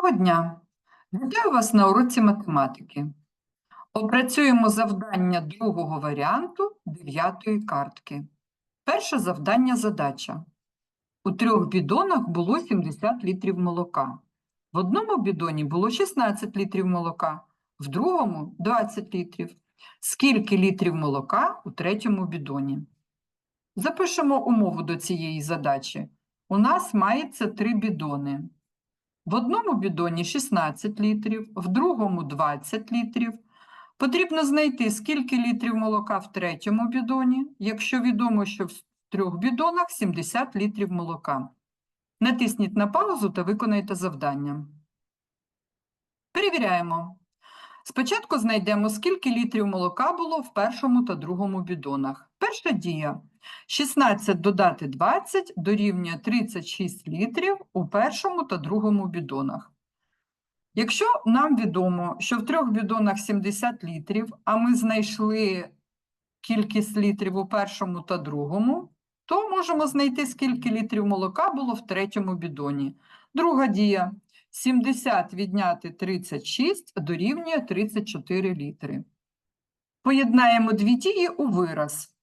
Доброго дня! Вітаю вас на уроці математики. Опрацюємо завдання другого варіанту дев'ятої картки. Перше завдання задача. У трьох бідонах було 70 літрів молока. В одному бідоні було 16 літрів молока, в другому 20 літрів. Скільки літрів молока у третьому бідоні? Запишемо умову до цієї задачі. У нас мається три бідони. В одному бідоні 16 літрів, в другому 20 літрів. Потрібно знайти, скільки літрів молока в третьому бідоні, якщо відомо, що в трьох бідонах 70 літрів молока. Натисніть на паузу та виконайте завдання. Перевіряємо. Спочатку знайдемо, скільки літрів молока було в першому та другому бідонах. Перша дія. 16 додати 20 дорівнює 36 літрів у першому та другому бідонах. Якщо нам відомо, що в трьох бідонах 70 літрів, а ми знайшли кількість літрів у першому та другому, то можемо знайти, скільки літрів молока було в третьому бідоні. Друга дія. 70 відняти 36 дорівнює 34 літри. Поєднаємо дві дії у вираз.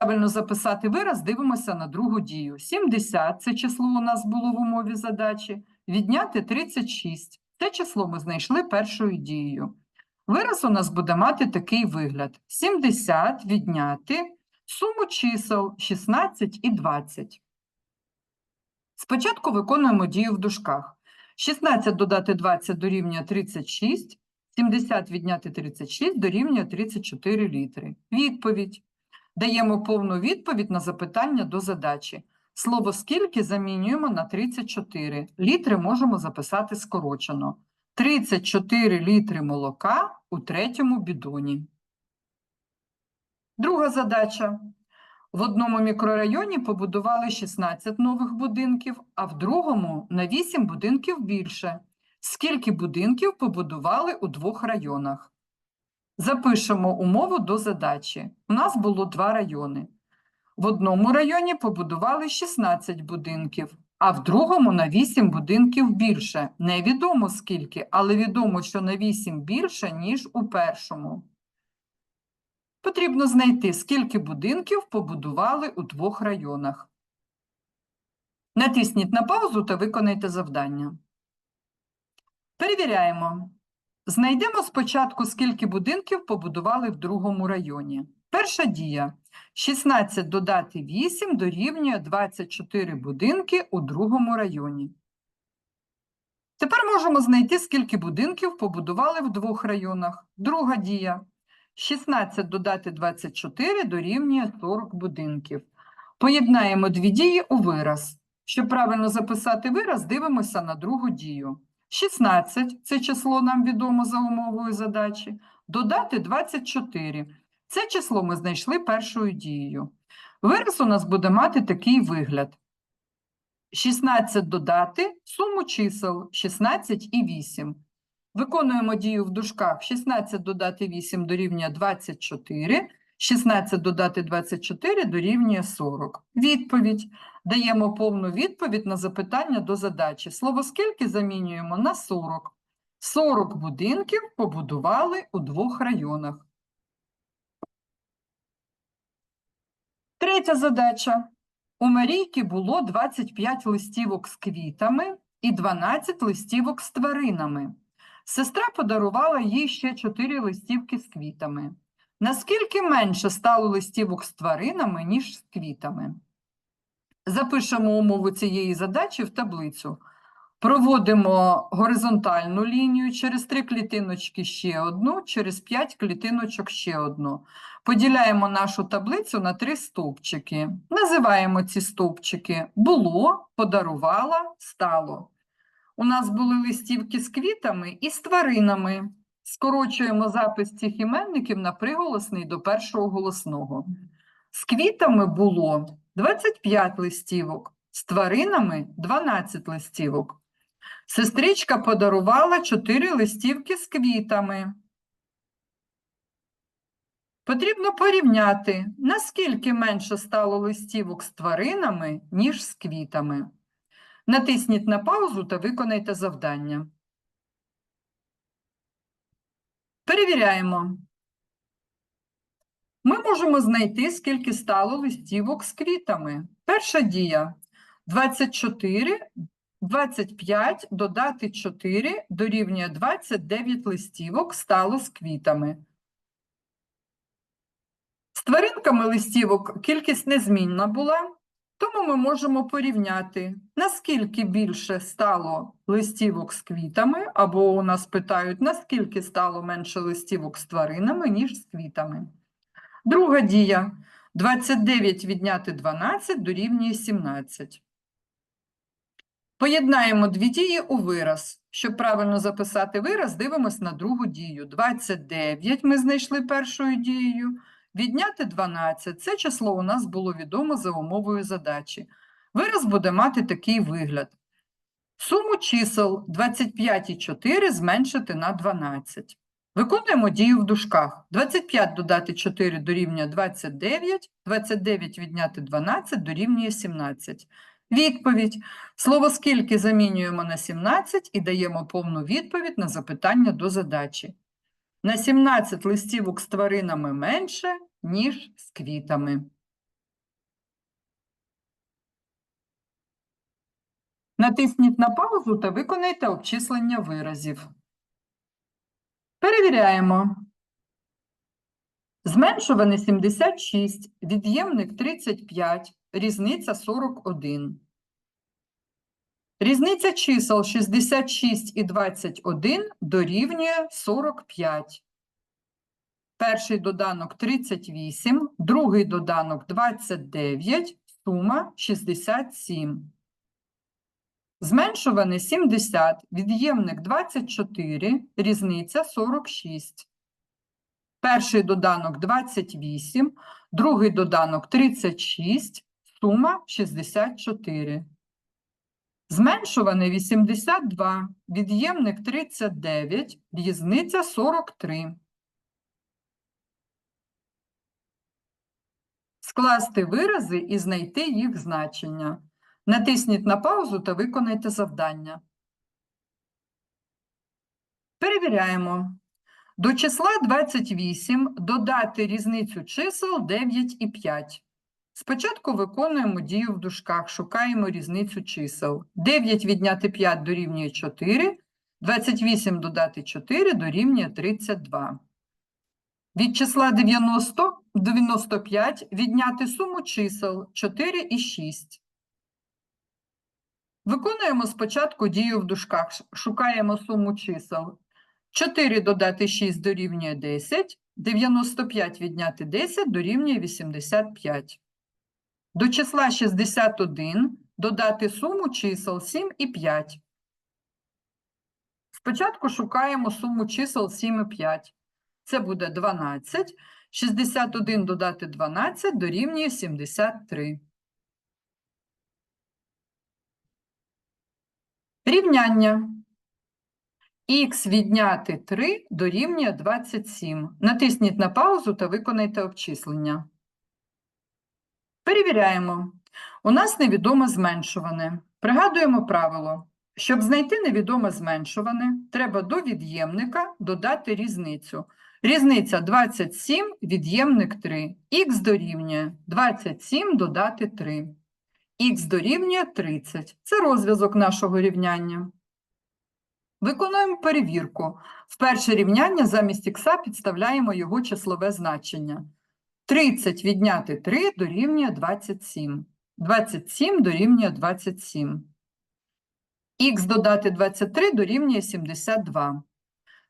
Правильно записати вираз, дивимося на другу дію. 70 – це число у нас було в умові задачі. Відняти 36 – це число ми знайшли першою дією. Вираз у нас буде мати такий вигляд. 70 відняти суму чисел 16 і 20. Спочатку виконуємо дію в дужках. 16 додати 20 дорівнює 36, 70 відняти 36 дорівнює 34 літри. Відповідь. Даємо повну відповідь на запитання до задачі. Слово «скільки» замінюємо на 34. Літри можемо записати скорочено. 34 літри молока у третьому бідоні. Друга задача. В одному мікрорайоні побудували 16 нових будинків, а в другому на 8 будинків більше. Скільки будинків побудували у двох районах? Запишемо умову до задачі. У нас було два райони. В одному районі побудували 16 будинків, а в другому на 8 будинків більше. Невідомо скільки, але відомо, що на 8 більше, ніж у першому. Потрібно знайти, скільки будинків побудували у двох районах. Натисніть на паузу та виконайте завдання. Перевіряємо. Знайдемо спочатку, скільки будинків побудували в другому районі. Перша дія. 16 додати 8 дорівнює 24 будинки у другому районі. Тепер можемо знайти, скільки будинків побудували в двох районах. Друга дія. 16 додати 24 дорівнює 40 будинків. Поєднаємо дві дії у вираз. Щоб правильно записати вираз, дивимося на другу дію. 16 – це число нам відомо за умовою задачі. Додати 24 – це число ми знайшли першою дією. Вираз у нас буде мати такий вигляд. 16 додати суму чисел 16 і 8. Виконуємо дію в дужках 16 додати 8 дорівнює 24, 16 додати 24 дорівнює 40. Відповідь. Даємо повну відповідь на запитання до задачі. Слово «скільки» замінюємо на 40. 40 будинків побудували у двох районах. Третя задача. У Марійки було 25 листівок з квітами і 12 листівок з тваринами. Сестра подарувала їй ще 4 листівки з квітами. Наскільки менше стало листівок з тваринами, ніж з квітами? Запишемо умову цієї задачі в таблицю. Проводимо горизонтальну лінію, через три клітиночки ще одну, через 5 клітиночок ще одну. Поділяємо нашу таблицю на три стовпчики. Називаємо ці стовпчики було, подарувала, стало. У нас були листівки з квітами і з тваринами. Скорочуємо запис цих іменників на приголосний до першого голосного. З квітами було 25 листівок, з тваринами 12 листівок. Сестричка подарувала 4 листівки з квітами. Потрібно порівняти, наскільки менше стало листівок з тваринами, ніж з квітами. Натисніть на паузу та виконайте завдання. Перевіряємо. Ми можемо знайти, скільки стало листівок з квітами. Перша дія 24, 25 додати 4 дорівнює 29 листівок стало з квітами. З тваринками листівок кількість незмінна була, тому ми можемо порівняти, наскільки більше стало листівок з квітами, або у нас питають, наскільки стало менше листівок з тваринами, ніж з квітами. Друга дія. 29 відняти 12 дорівнює 17. Поєднаємо дві дії у вираз. Щоб правильно записати вираз, дивимось на другу дію. 29 ми знайшли першою дією. Відняти 12. Це число у нас було відомо за умовою задачі. Вираз буде мати такий вигляд. Суму чисел 25 і 4 зменшити на 12. Виконуємо дію в дужках. 25 додати 4 дорівнює 29, 29 відняти 12 дорівнює 17. Відповідь. Слово «скільки» замінюємо на 17 і даємо повну відповідь на запитання до задачі. На 17 листівок з тваринами менше, ніж з квітами. Натисніть на паузу та виконайте обчислення виразів. Перевіряємо. Зменшуване 76, від'ємник 35, різниця 41. Різниця чисел 66 і 21 дорівнює 45. Перший доданок 38, другий доданок 29, сума 67. Зменшуване 70, від'ємник 24, різниця 46. Перший доданок 28, другий доданок 36, сума 64. Зменшуване 82, від'ємник 39, різниця 43. Скласти вирази і знайти їх значення. Натисніть на паузу та виконайте завдання. Перевіряємо. До числа 28 додати різницю чисел 9 і 5. Спочатку виконуємо дію в дужках, шукаємо різницю чисел. 9 відняти 5 дорівнює 4, 28 додати 4 дорівнює 32. Від числа 90 до 95 відняти суму чисел 4 і 6. Виконуємо спочатку дію в дужках, шукаємо суму чисел. 4 додати 6 дорівнює 10, 95 відняти 10 дорівнює 85. До числа 61 додати суму чисел 7 і 5. Спочатку шукаємо суму чисел 7 і 5. Це буде 12. 61 додати 12 дорівнює 73. Рівняння. Х відняти 3 дорівнює 27. Натисніть на паузу та виконайте обчислення. Перевіряємо. У нас невідоме зменшуване. Пригадуємо правило. Щоб знайти невідоме зменшуване, треба до від'ємника додати різницю. Різниця 27, від'ємник 3. Х дорівнює 27 додати 3. Х дорівнює 30. Це розв'язок нашого рівняння. Виконуємо перевірку. В перше рівняння замість х підставляємо його числове значення. 30 відняти 3 дорівнює 27. 27 дорівнює 27. Х додати 23 дорівнює 72.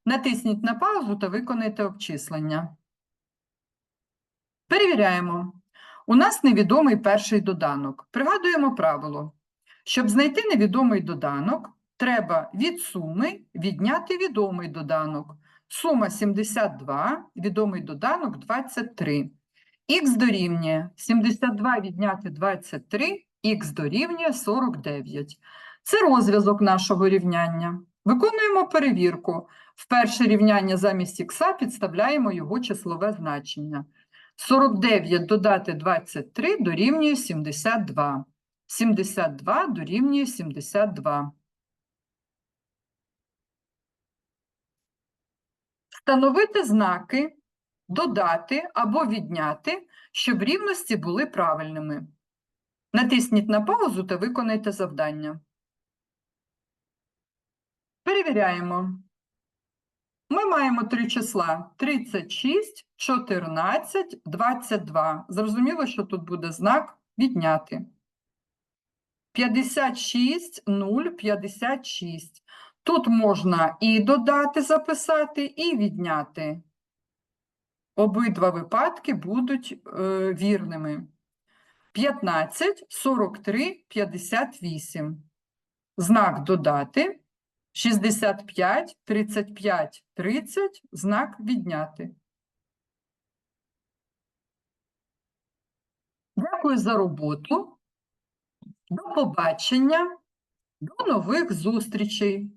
Натисніть на паузу та виконайте обчислення. Перевіряємо. У нас невідомий перший доданок. Пригадуємо правило. Щоб знайти невідомий доданок, треба від суми відняти відомий доданок. Сума 72, відомий доданок 23. Х дорівнює 72 відняти 23, х дорівнює 49. Це розв'язок нашого рівняння. Виконуємо перевірку. В перше рівняння замість х підставляємо його числове значення. 49 додати 23 дорівнює 72. 72 дорівнює 72. Встановити знаки, додати або відняти, щоб рівності були правильними. Натисніть на паузу та виконайте завдання. Перевіряємо. Ми маємо три числа 36, 14, 22. Зрозуміло, що тут буде знак відняти. 56, 0, 56. Тут можна і додати, записати, і відняти. Обидва випадки будуть е, вірними. 15, 43, 58. Знак додати. 65, 35, 30. Знак відняти. Дякую за роботу. До побачення. До нових зустрічей.